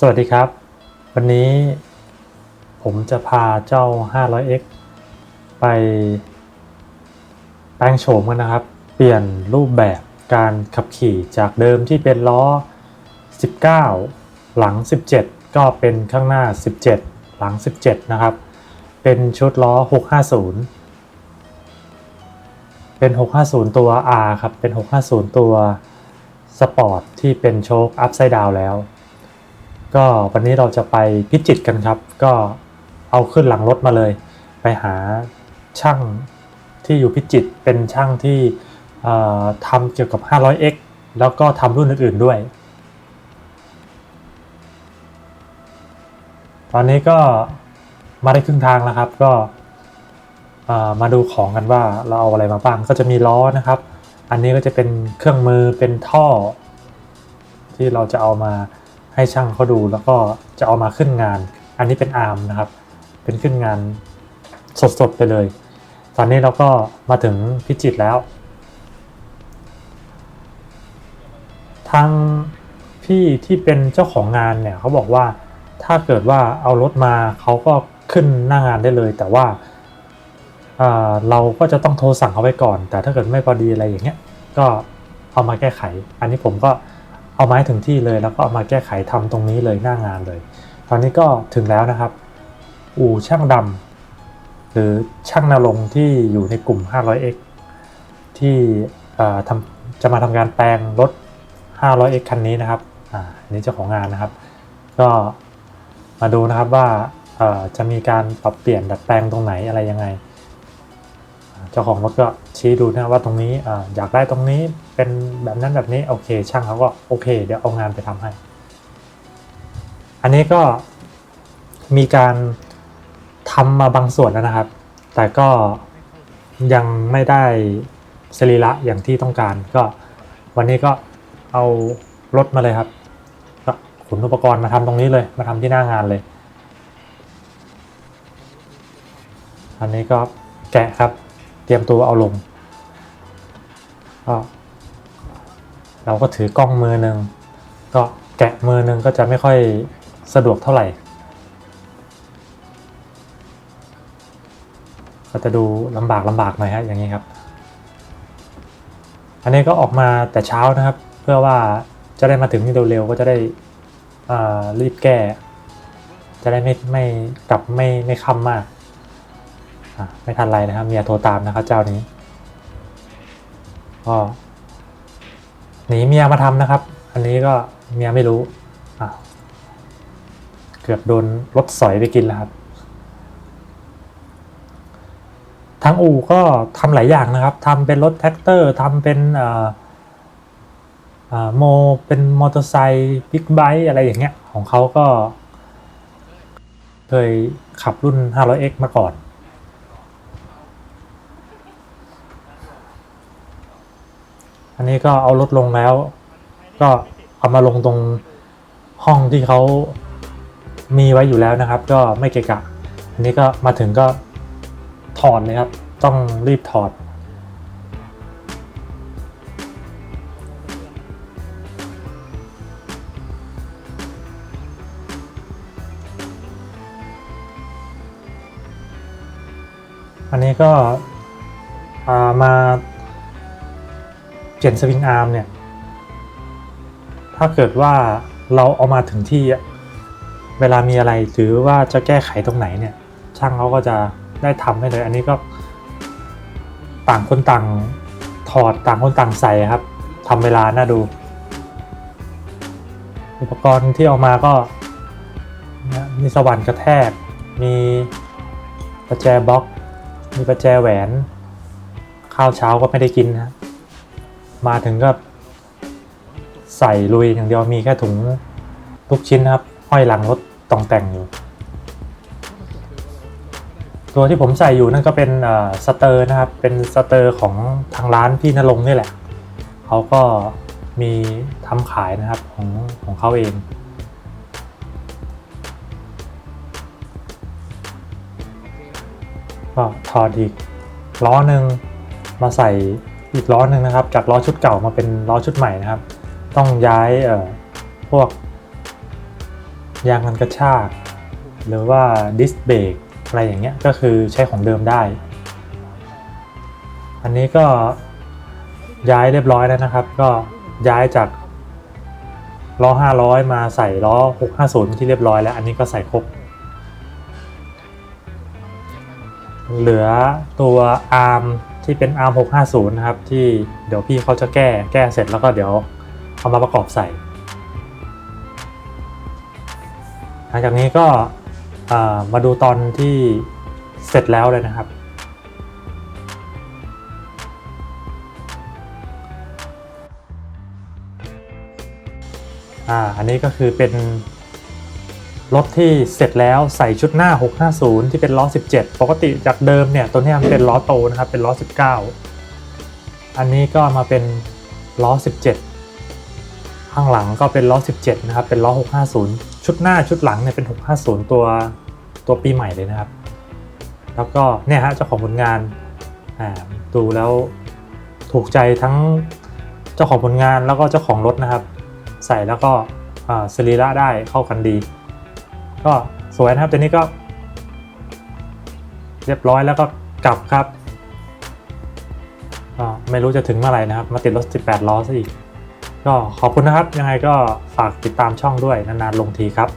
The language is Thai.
สวัสดีครับ วันนี้ผมจะพาเจ้า 500x ไปแปลงโฉมกันนะครับ เปลี่ยนรูปแบบการขับขี่จากเดิมที่เป็นล้อ 19 หลัง 17 ก็เป็นข้างหน้า 17 หลัง 17 นะครับ เป็นชุดล้อ 650 เป็น 650 ตัว R ครับ เป็น 650 ตัวสปอร์ตที่เป็นโชคอัพไซด์ดาวแล้ว ก็วันนี้เราจะไปพิจิตกันครับ ก็เอาขึ้นหลังรถมาเลย ไปหาช่างที่อยู่พิจิตเป็นช่างที่ทำเกี่ยวกับ 500x แล้วก็ทำรุ่นอื่นๆด้วย ตอนนี้ก็มาได้ครึ่งทางแล้วครับ ก็มาดูของกันว่าเราเอาอะไรมาบ้างก็จะมีล้อนะครับ อันนี้ก็จะเป็นเครื่องมือเป็นท่อ ที่เราจะเอามา ให้ช่างเขาดูแล้วก็จะเอามาขึ้นงาน อันนี้เป็นอาร์มนะครับ เป็นขึ้นงานสดๆไปเลย ตอนนี้เราก็มาถึงพิจิตแล้ว ทางพี่ที่เป็นเจ้าของงานเนี่ยเขาบอกว่าถ้าเกิดว่าเอารถมาเขาก็ขึ้นหน้างานได้เลย แต่ว่าเอ่อเราก็จะต้องโทรสั่งเขาไว้ก่อน แต่ถ้าเกิดไม่พอดีอะไรอย่างเงี้ยก็เอามาแก้ไข อันนี้ผมก็ เอามาให้ถึงที่เลยแล้วก็เอามาแก้ไขทำตรงนี้เลยหน้างานเลย ตอนนี้ก็ถึงแล้วนะครับ อู่ช่างดำหรือช่างนรงที่อยู่ในกลุ่ม 500x ที่ทำจะมาทำการแปลงรถ 500x คันนี้นะครับอ่าอันนี้เจ้าของงานนะครับ ก็มาดูนะครับว่าจะมีการปรับเปลี่ยนดัดแปลงตรงไหนอะไรยังไง เจ้าของรถก็ชี้ดูนะว่าตรงนี้ออยากได้ตรงนี้เป็นแบบนั้นแบบนี้โอเค ช่างเขาก็โอเค เดี๋ยวเอางานไปทำให้ อันนี้ก็มีการทำมาบางส่วนแล้วนะครับ แต่ก็ยังไม่ได้สรีระอย่างที่ต้องการ ก็วันนี้ก็เอารถมาเลยครับก็ขนอุปกรณ์มาทำตรงนี้เลย มาทำที่หน้างานเลย อันนี้ก็แกะครับ เตรียมตัวเอาลงก็เราก็ถือกล้องมือหนึ่งก็แกะมือหนึ่งก็จะไม่ค่อยสะดวกเท่าไหร่ ก็จะดูลำบากลำบากหน่อยฮะอย่างนี้ครับ อันนี้ก็ออกมาแต่เช้านะครับ เพื่อว่าจะได้มาถึงนี่เร็วๆก็จะได้รีบแก้ จะได้ไม่ไม่กลับไม่ไม่ค่ำมาก ไม่ทันไรนะครับ เมียโทรตามนะครับเจ้านี้ก็หนีเมียมาทำนะครับ อันนี้ก็เมียไม่รู้อะเกือบโดนรถสอยไปกินแล้วครับ ทางอู่ก็ทำหลายอย่างนะครับทำเป็นรถแท็กเตอร์ทำเป็นเอ่อโมเป็นมอเตอร์ไซค์บิ๊กไบค์อะไรอย่างเงี้ย ของเขาก็ เคยขับรุ่น 500x มาก่อน อันนี้ก็เอารถลงแล้ว ก็เอามาลงตรงห้องที่เขามีไว้อยู่แล้วนะครับ ก็ไม่เกะกะ อันนี้ก็มาถึงก็ถอดเลยครับ ต้องรีบถอด อันนี้ก็ามา เปลี่ยนสวิงอาร์มเนี่ย ถ้าเกิดว่าเราเอามาถึงที่เวลามีอะไรหรือว่าจะแก้ไขตรงไหนเนี่ย ช่างเขาก็จะได้ทำให้เลย อันนี้ก็ต่างคนต่างถอดต่างคนต่างใส่ครับทำเวลาน่าดู อุปกรณ์ที่เอามาก็มีสว่านกระแทก มีประแจบล็อก มีประแจแหวน ข้าวเช้าก็ไม่ได้กินนะ มาถึงก็ใส่ลุยอย่างเดียวมีแค่ถุงทุกชิ้นนะครับห้อยหลังรถตองแต่งอยู่ ตัวที่ผมใส่อยู่นั่นก็เป็นสเตอร์นะครับ เป็นสเตอร์ของทางร้านพี่นรงนี่แหละ เขาก็มีทำขายนะครับของของเขาเองก็ถอดอีกล้อหนึ่งมาใส่ อีกล้อหนึ่งนะครับ จากล้อชุดเก่ามาเป็นล้อชุดใหม่นะครับ ต้องย้ายเอ่อพวกยางกันกระชาก หรือว่าดิสเบรกอะไรอย่างเงี้ยก็คือใช้ของเดิมได้ อันนี้ก็ย้ายเรียบร้อยแล้วนะครับ ก็ย้ายจากล้อ 500 มาใส่ล้อ 650 ที่เรียบร้อยแล้ว อันนี้ก็ใส่ครบ เหลือตัวอาร์ม ที่เป็นอาร์ม650 นะครับ ที่เดี๋ยวพี่เขาจะแก้แก้เสร็จแล้วก็เดี๋ยวเอามาประกอบใส่ หลังจากนี้ก็มาดูตอนที่เสร็จแล้วเลยนะครับ อ่า อันนี้ก็คือเป็น รถที่เสร็จแล้วใส่ชุดหน้า 650 ที่เป็นล้อ 17 ปกติจากเดิมเนี่ยตัวนี้มันเป็นล้อโตนะครับเป็นล้อ 19 อันนี้ก็มาเป็นล้อ 17 ข้างหลังก็เป็นล้อ 17 นะครับเป็นล้อ 650 ชุดหน้าชุดหลังเนี่ยเป็น 650 ตัวตัวปีใหม่เลยนะครับ แล้วก็เนี่ยฮะเจ้าของผลงานดูแล้วถูกใจทั้งเจ้าของผลงานแล้วก็เจ้าของรถนะครับ ใส่แล้วก็สรีระได้เข้ากันดี ก็สวยนะครับตัวนี้ก็ เรียบร้อยแล้วก็กลับครับก็ไม่รู้จะถึงเมื่อไหร่นะครับ มาติดรถ 18 ล้อซะอีก ก็ขอบคุณนะครับ ยังไงก็ฝากติดตามช่องด้วยนานๆลงทีครับ